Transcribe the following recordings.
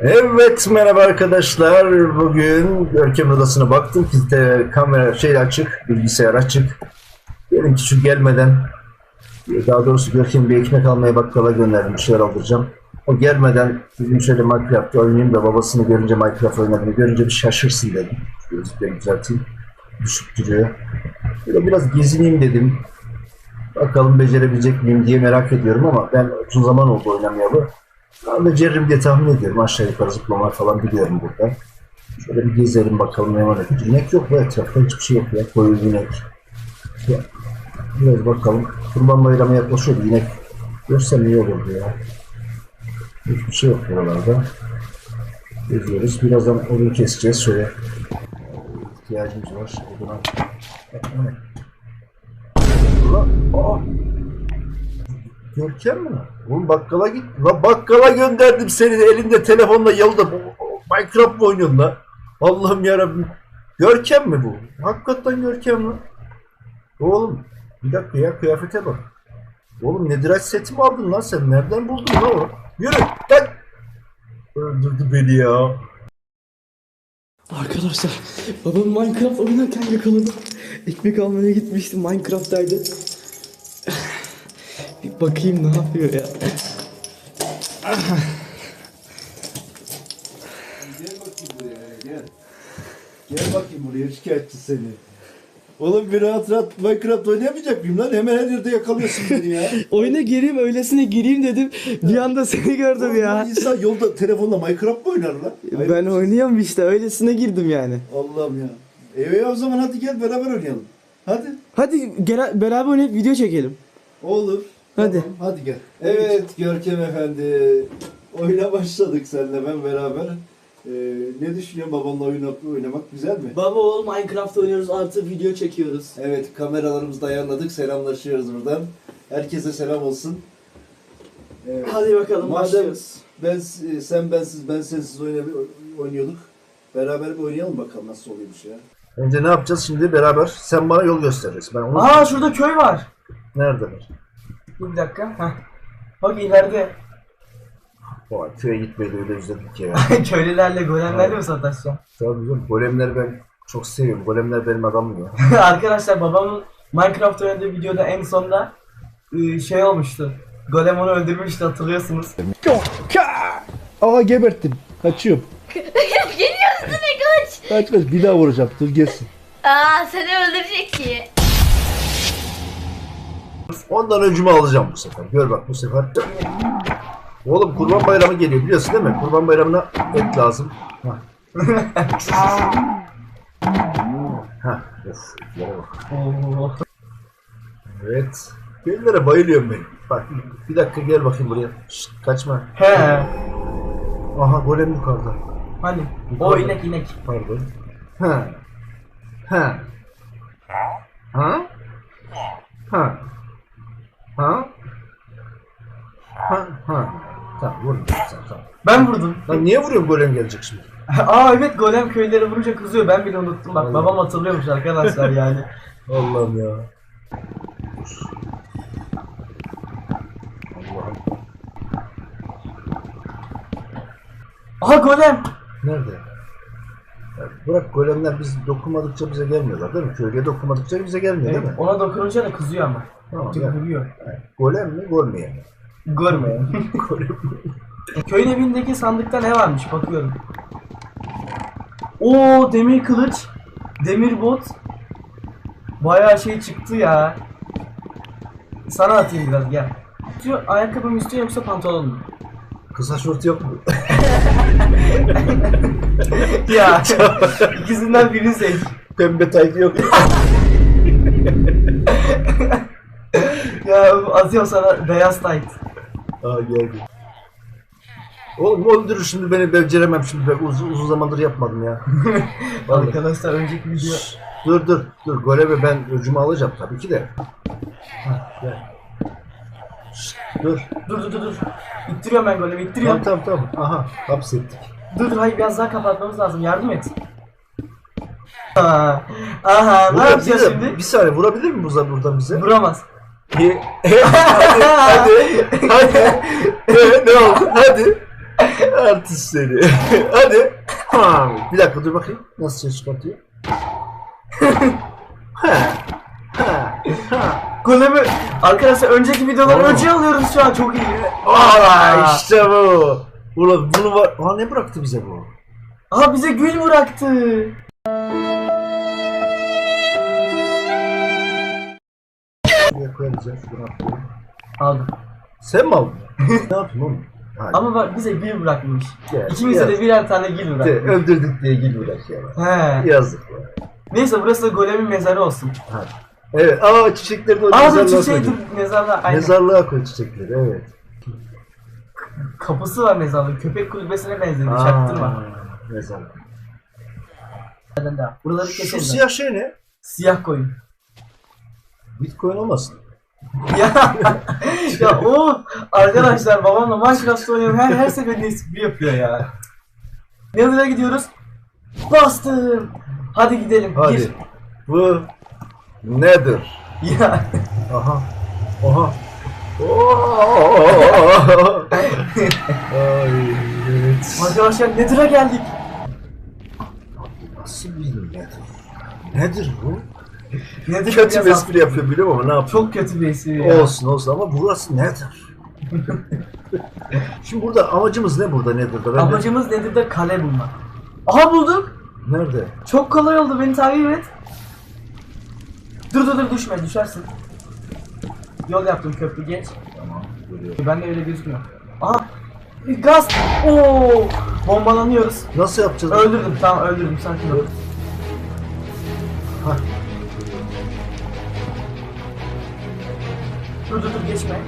Evet merhaba arkadaşlar. Bugün Görkem odasına baktım de kamera şey açık, bilgisayar açık. Dedim ki şu gelmeden daha doğrusu Görkem bir ekmek almaya bakkala gönderdim. Bir şeyler alacağım. O gelmeden dedim şöyle Minecraft oynayayım da babasını görünce Minecraft oynadığını görünce bir şaşırsın dedim. Gözlükleri düzelteyim. Düşük duruyor. Böyle biraz gezineyim dedim. Bakalım becerebilecek miyim diye merak ediyorum ama ben uzun zaman oldu oynamayalı. Ben beceririm diye tahmin ediyorum. Aşağı yukarı zıplama falan biliyorum burada. Şöyle bir gezelim bakalım ne var. ne- İnek yok bu etrafta hiçbir şey yok ya. Koyu inek. Ya, biraz bakalım. Kurban bayramı yaklaşıyor. İnek görsem iyi olurdu ya. Hiçbir şey yok buralarda. Geziyoruz. Birazdan odun keseceğiz. Şöyle ihtiyacımız var. Oduna. Ulan, aa! Görkem mi? Oğlum bakkala git. La bakkala gönderdim seni elinde telefonla bu- Minecraft mı oynuyorsun la? Allah'ım yarabbim. Görkem mi bu? Hakikaten Görkem mi? Oğlum bir dakika ya kıyafete bak. Oğlum Nediraj seti mi aldın lan sen? Nereden buldun lan o? Yürü lan. Öldürdü beni ya. Arkadaşlar babam Minecraft oynarken yakaladım. Ekmek almaya gitmiştim Minecraft'taydı. Bir bakayım ne yapıyor ya. Gel bakayım buraya gel. Gel bakayım buraya şikayetçi seni. Oğlum bir rahat rahat Minecraft oynayamayacak mıyım lan? Hemen her yerde yakalıyorsun beni ya. Oyuna gireyim öylesine gireyim dedim. Bir anda seni gördüm Oğlum, ya. İnsan yolda telefonla Minecraft mı oynar lan? Hayır. Ben oynuyorum işte öylesine girdim yani. Allah'ım ya. E o zaman hadi gel beraber oynayalım. Hadi. Hadi gel beraber oynayıp video çekelim. Olur. Hadi. Tamam, hadi gel. Evet Görkem Efendi. Oyuna başladık seninle ben beraber. Ee, ne düşünüyorsun babanla oyun oynamak güzel mi? Baba oğul Minecraft oynuyoruz artı video çekiyoruz. Evet kameralarımızı da ayarladık. Selamlaşıyoruz buradan. Herkese selam olsun. Evet. Hadi bakalım Madem başlıyoruz. ben sen bensiz ben sensiz oynuyorduk. Beraber bir oynayalım bakalım nasıl oluyormuş ya. Önce ne yapacağız şimdi beraber? Sen bana yol göstereceksin. Ben onu... Aa şurada köy var. Nerede var? Dur bir dakika. Heh. Bak ileride. Vay, köye gitmeyi öyle özledik ya. Köylülerle golemlerle mi sataşacağım? Tabii canım golemler ben çok seviyorum. Golemler benim adamım ya. Arkadaşlar babamın Minecraft oynadığı videoda en sonda ıı, şey olmuştu. Golem onu öldürmüştü hatırlıyorsunuz. Aa geberttim. Kaçıyorum. Geliyor üstüne kaç. Kaç kaç bir daha vuracağım. Dur gelsin. Aa seni öldürecek ki. Ondan öncümü alacağım bu sefer. Gör bak bu sefer. Oğlum kurban bayramı geliyor biliyorsun değil mi? Kurban bayramına et lazım. Hah. Hah. Of, bak. Evet. Köylülere bayılıyorum ben. Bak bir dakika gel bakayım buraya. Şşt, kaçma. He. Aha golem yukarıda. Hani o inek inek. Pardon. Ha. Ha. Ha? Ha. Ha? Ha. Ha. Tamam vurdum sen tamam. Ben vurdum. Lan niye vuruyorum golem gelecek şimdi? Aa evet golem köyleri vurunca kızıyor. Ben bile unuttum bak. Allah. Babam hatırlıyormuş arkadaşlar yani. Allah'ım ya. Allah'ım. Aha golem. Nerede? Ya bırak golemler biz dokunmadıkça bize gelmiyorlar değil mi? Köylüye dokunmadıkça bize gelmiyor değil mi? Ona dokununca da kızıyor ama. Tamam, vuruyor. Yani golem mi golmeyen mi? Mi? Köyün evindeki sandıkta ne varmış bakıyorum. Oo demir kılıç, demir bot. Bayağı şey çıktı ya. Sana atayım biraz gel. Diyor ayakkabı mı istiyor yoksa pantolon mu? Kısa şort yok mu? ya ikisinden birini seç. Pembe tayt yok? Ya atıyorum sana beyaz tight. Aa geldi. Oğlum öldürür şimdi beni beceremem şimdi ben uzun, uzun zamandır yapmadım ya. Vallahi. Arkadaşlar önceki video dur dur dur golemi ben öcümü alacağım tabii ki de. Hah, gel. Şşt, dur. dur dur dur dur. İttiriyorum ben golemi ittiriyorum. Tamam tamam tamam. Aha hapsettik. Dur dur hayır biraz daha kapatmamız lazım yardım et. Aha, aha ne Vurabilir- yapacağız şimdi? Bir saniye vurabilir mi bu buradan bize? Vuramaz. hadi hadi hadi. Ee, ne oldu? Hadi. Artist seni. Hadi. Ha, bir dakika dur bakayım. Nasıl ses çıkartıyor? ha. Ha. Ha. Golemi arkadaşlar önceki videoları Oo. önce alıyoruz şu an çok iyi. Aa, işte bu. Ulan bunu var. Aa ne bıraktı bize bu? Aha bize gül bıraktı. Koyarız ya. Şuradan atlayalım. Aldım. Sen mi aldın? ne yapayım oğlum? Hadi. Ama bak bize gül bırakmış. Gel, İkimize gel. de birer tane De, bırakmış. öldürdük diye gül bırak ya. He. Yazık ya. Neyse burası da golemin mezarı olsun. Hadi. Evet. Aa çiçekleri de Aa mezarlığa çiçeği koydum. dur mezarlığa. Aynen. Mezarlığa koy çiçekleri evet. Kapısı var mezarlığın. Köpek kulübesine benzedi. Çaktırma. Mezarlık. Buraları Şu keseriz. siyah şey ne? Siyah koyun. Bitcoin olmasın? ya ya o arkadaşlar babamla Minecraft oynuyorum her her seferinde espri yapıyor ya. Nereye gidiyoruz? Bastım. Hadi gidelim. Hadi. Gir. Bu nedir? Ya Aha. Aha. Ay evet. arkadaşlar Nether'a geldik. Nasıl bir nedir? Nedir bu? Nether Kötü bir espri yapıyor biliyorum ama ne yapayım? Çok kötü bir espri ya. Olsun olsun ama burası nedir? Şimdi burada amacımız ne burada nedir? Ben de- Amacımız Nether'da kale bulmak. Aha bulduk. Nerede? Çok kolay oldu beni takip et. Dur dur dur düşme düşersin. Yol yaptım köprü geç. Tamam. Görüyorum. Ben de öyle gözükmüyor. Aha! Gaz! Oo! Bombalanıyoruz. Nasıl yapacağız? Öldürdüm tamam öldürdüm sakin ol. Dur dur geçme.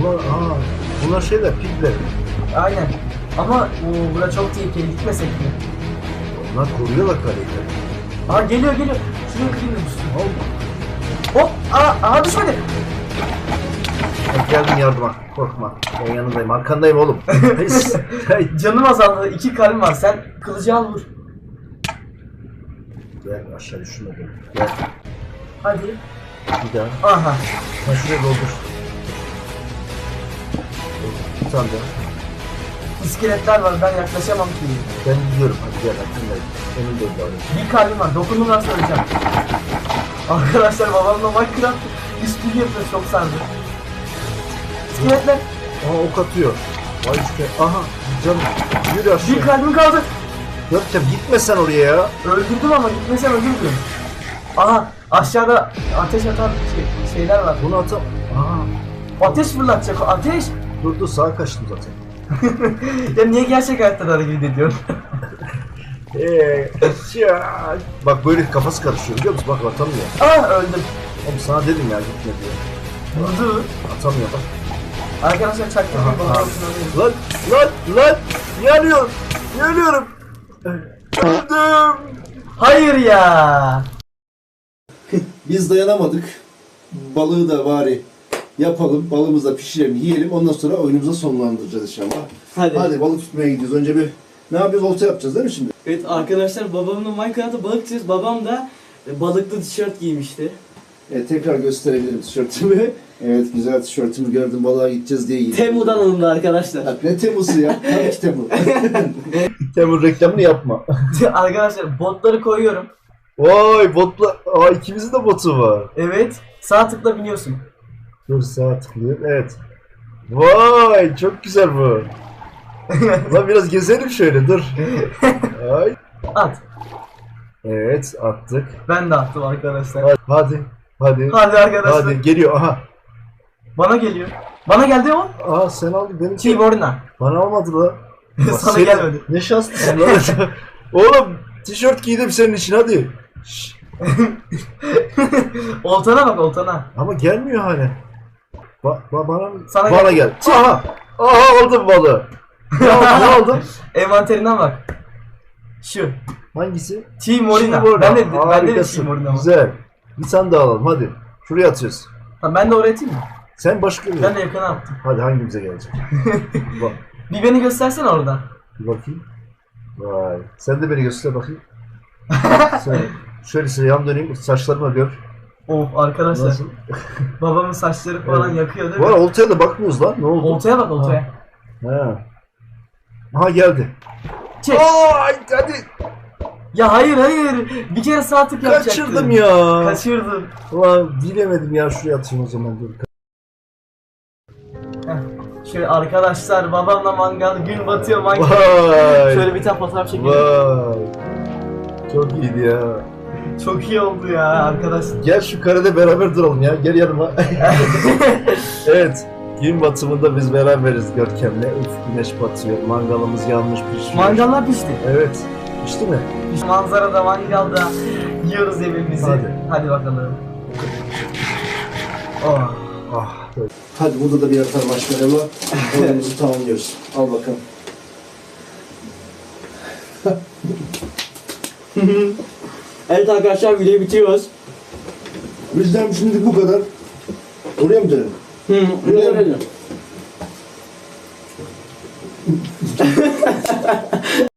Bunlar, aa, bunlar şeyler, pigler. Aynen. Ama oo, bura çok tehlikeli gitmesek mi? Onlar koruyorlar kaleyi. Aa geliyor geliyor. Şuraya kırayım. Al. Hop! Aa, aa düşmedi. Bak geldim yardıma. Korkma. Ben yanındayım. Arkandayım oğlum. Canım azaldı. iki kalbim var. Sen kılıcı al vur. Gel aşağı beni. Gel. Hadi. Bir daha. Aha. Ha şuraya doldur. Bir tane daha. İskeletler var. Ben yaklaşamam ki. Ben gidiyorum. Hadi gel. Arkandayım. Önümdeyim daha. Bir kalbim var. Dokunduğumdan söyleyeceğim. Arkadaşlar babamla Minecraft işbirliği yapıyoruz. Çok sardı. İskeletler. Aa ok atıyor. Vay işte. Aha. Canım. Yürü Bir aşağı. kalbim kaldı. Görkem gitme sen oraya ya. Öldürdüm ama gitmesem öldürdüm. Aha aşağıda ateş atan şey- şeyler var. Bunu atam. Aha. Ateş fırlatacak ateş. Dur dur sağa kaçtım zaten. ya niye gerçek hayatta da hareket ediyorsun? Eee. Bak böyle kafası karışıyor biliyor musun? Bak atamıyor. Aa öldüm. Oğlum sana dedim ya gitme diye. Vurdu. Atamıyor bak. Arkadaşlar çaktırmayın Aha, bana. Lan lan lan yanıyorum. Yanıyorum. Öldüm. Hayır ya. Biz dayanamadık. Balığı da bari yapalım. Balığımızı da pişirelim, yiyelim. Ondan sonra oyunumuza sonlandıracağız inşallah. Hadi. Hadi balık tutmaya gidiyoruz. Önce bir ne yapıyoruz? Olta yapacağız değil mi şimdi? Evet arkadaşlar babamla Minecraft'ta balık tutuyoruz. Babam da e, balıklı tişört giymişti. Evet, tekrar gösterebilirim tişörtümü. Evet güzel tişörtümü gördüm. Balığa gideceğiz diye giydim. Temu'dan alındı arkadaşlar. Bak, Ne Temmuz'u ya? Tabii ki Temmuz. Temur reklamını yapma. arkadaşlar botları koyuyorum. Vay botla. Aa ikimizin de botu var. Evet. Sağ tıkla biniyorsun. Dur sağa tıklıyorum. Evet. Vay çok güzel bu. Lan biraz gezelim şöyle dur. Ay. At. Evet attık. Ben de attım arkadaşlar. Hadi hadi. Hadi. Arkadaşlar. Hadi geliyor aha. Bana geliyor. Bana geldi o. Aa sen aldın benim. Tiborna. Bana almadı. Bak Sana senin- gelmedi. Ne şanslısın lan. Oğlum tişört giydim senin için hadi. Oltana bak oltana. Ama gelmiyor hala. Ba ba bana Sana bana gel. Aha. Aha aldım balığı. Ne aldın? ne aldın? Envanterinden bak. Şu. Hangisi? Timorina. Timorina. Ben de ben de. Timorina var. Güzel. Bir tane daha alalım hadi. Şuraya atıyoruz. Tamam ben de öğreteyim mi? Sen başka bir. Ben de yakına attım. Hadi hangimize gelecek? Bak, Bir beni göstersene oradan. bir bakayım. Vay. Sen de beni göster bakayım. Sen, şöyle size yan döneyim. Saçlarıma gör. Of arkadaşlar. Nasıl? Babamın saçları falan Evet. yakıyor değil mi? ara oltaya da bakmıyoruz lan. Ne oldu? Oltaya bak oltaya. Ha. Aha geldi. Çek. Aa, hadi Ya hayır hayır. Bir kere sağ tık yapacaktın. kaçırdım ya. Kaçırdın. Ulan bilemedim ya şuraya atayım o zaman dur. Şöyle arkadaşlar babamla mangal gün batıyor mangal. Vay. Şöyle bir tane fotoğraf çekelim. Vay. Çok iyiydi ya. Çok iyi oldu ya arkadaş. Gel şu karede beraber duralım ya. Gel yanıma. evet. Gün batımında biz beraberiz Görkem'le. Uf güneş batıyor. Mangalımız yanmış pişiyor. Mangallar pişti. Evet. Pişti mi? Biz manzarada mangalda yiyoruz yemeğimizi. Hadi. Hadi bakalım. Oh. Ah. Hadi burada da bir atar marshmallow var. Oyunumuzu tamamlıyoruz. Al bakalım. Evet arkadaşlar videoyu bitiriyoruz. Bizden şimdilik bu kadar. Oraya mı dönelim? Hı, Buraya mı?